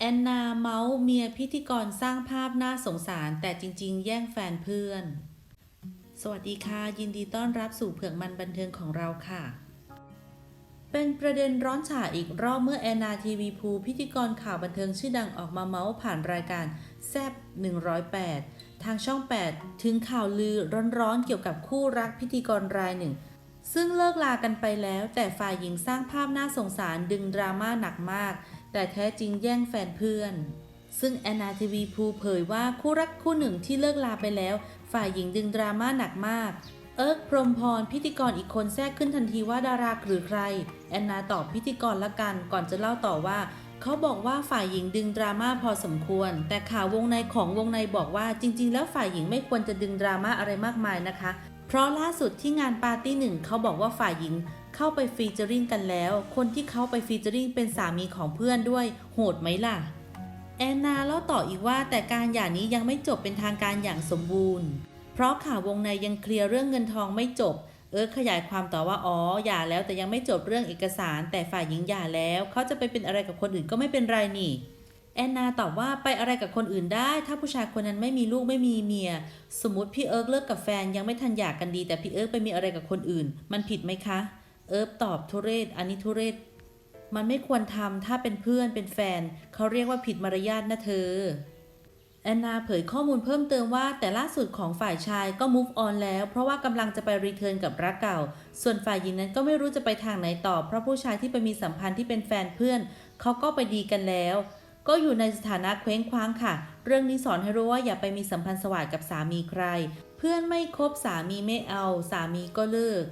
แอนนาเมาส์เมียพิธีกรสร้างภาพน่าสงสาร แต่จริง ๆ แย่งแฟนเพื่อน สวัสดีค่ะ ยินดีต้อนรับสู่เผือกมันบันเทิงของเราค่ะ เป็นประเด็นร้อนฉาอีกรอบเมื่อแอนนาทีวีภูพิธีกรข่าวบันเทิงชื่อดังออกมาเมาส์ผ่านรายการแซบ108 ทางช่อง 8 ถึงข่าวลือร้อนๆเกี่ยวกับคู่รักพิธีกรรายหนึ่ง ซึ่งเลิกลากันไปแล้ว แต่ฝ่ายหญิงสร้างภาพน่าสงสารดึงดราม่าหนักมาก แต่แท้จริงแย่งแฟนเพื่อน ซึ่งแอนนาทีวีภูเผยว่าคู่รักคู่หนึ่งที่เลิกลาไปแล้ว ฝ่ายหญิงดึงดราม่าหนักมาก เอิร์กพรหมพรพิธีกรอีกคนแทรกขึ้นทันทีว่าดาราหรือใคร แอนนาตอบพิธีกรละกัน ก่อนจะเล่าต่อว่าเขาบอกว่าฝ่ายหญิงดึงดราม่าพอสมควร แต่ข่าววงในของวงในบอกว่าจริง ๆ แล้วฝ่ายหญิงไม่ควรจะดึงดราม่าอะไรมากมายนะคะ ราะล่าสุดที่งานปาร์ตี้หนึ่งเขาบอกว่าฝ่ายหญิงเข้าไปฟีเจอริงกันแล้ว คนที่เขาไปฟีเจอริงเป็นสามีของเพื่อนด้วย โหดไหมล่ะ แอนนาเล่าต่ออีกว่าแต่การหย่านี้ยังไม่จบเป็นทางการอย่างสมบูรณ์ เพราะข่าววงในยังเคลียร์เรื่องเงินทองไม่จบ เอิร์กขยายความต่อว่าอ๋อหย่าแล้วแต่ยังไม่จบเรื่องเอกสาร แต่ฝ่ายหญิงหย่าแล้วเขาจะไปเป็นอะไรกับคนอื่นก็ไม่เป็นไรนี่ แอนนาตอบว่าไปอะไรกับคนอื่นได้ ถ้าผู้ชายคนนั้นไม่มีลูกไม่มีเมีย สมมติพี่เอิร์กเลิกกับแฟนยังไม่ทันหย่ากันดี แต่พี่เอิร์กไปมีอะไรกับคนอื่น มันผิดไหมคะ เอิร์กตอบทุเรศ อันนี้ทุเรศ มันไม่ควรทำถ้าเป็นเพื่อนเป็นแฟน เขาเรียกว่าผิดมารยาทนะเธอแอนนาเผยข้อมูลเพิ่มเติมว่าแต่ล่าสุดของฝ่ายชายก็ move on แล้ว เพราะว่ากำลังจะไปรีเทิร์นกับรักเก่า ส่วนฝ่ายหญิงนั้นก็ไม่รู้จะไปทางไหนต่อ เพราะผู้ชายที่ไปมีสัมพันธ์ที่เป็นแฟนเพื่อน เขาก็ไปดีกันแล้ว ก็อยู่ในสถานะเคว้งคว้างค่ะ เรื่องนี้สอนให้รู้ว่าอย่าไปมีสัมพันธ์สวัสดกับสามีใคร เพื่อนไม่คบสามีไม่เอา สามีก็เลิก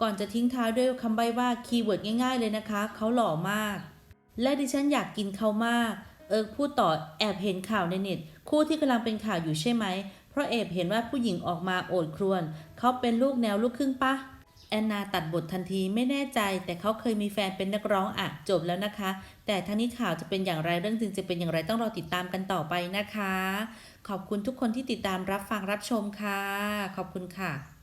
ก่อนจะทิ้งท้ายด้วยคำใบ้ว่าคีย์เวิร์ดง่ายๆเลยนะคะ เขาหล่อมาก และดิฉันอยากกินเขามาก เอิร์กพูดต่อแอบเห็นข่าวในเน็ต คู่ที่กำลังเป็นข่าวอยู่ใช่ไหม เพราะแอบเห็นว่าผู้หญิงออกมาโอดครวญเขาเป็นลูกแนวลูกครึ่งปะ แอนนาตัดบททันทีไม่แน่ใจ แต่เขาเคยมีแฟนเป็นนักร้องอะจบแล้วนะคะ แต่ทั้งนี้ข่าวจะเป็นอย่างไรเรื่องจริงจะเป็นอย่างไรต้องรอติดตามกันต่อไปนะคะ ขอบคุณทุกคนที่ติดตามรับฟังรับชมค่ะ ขอบคุณค่ะ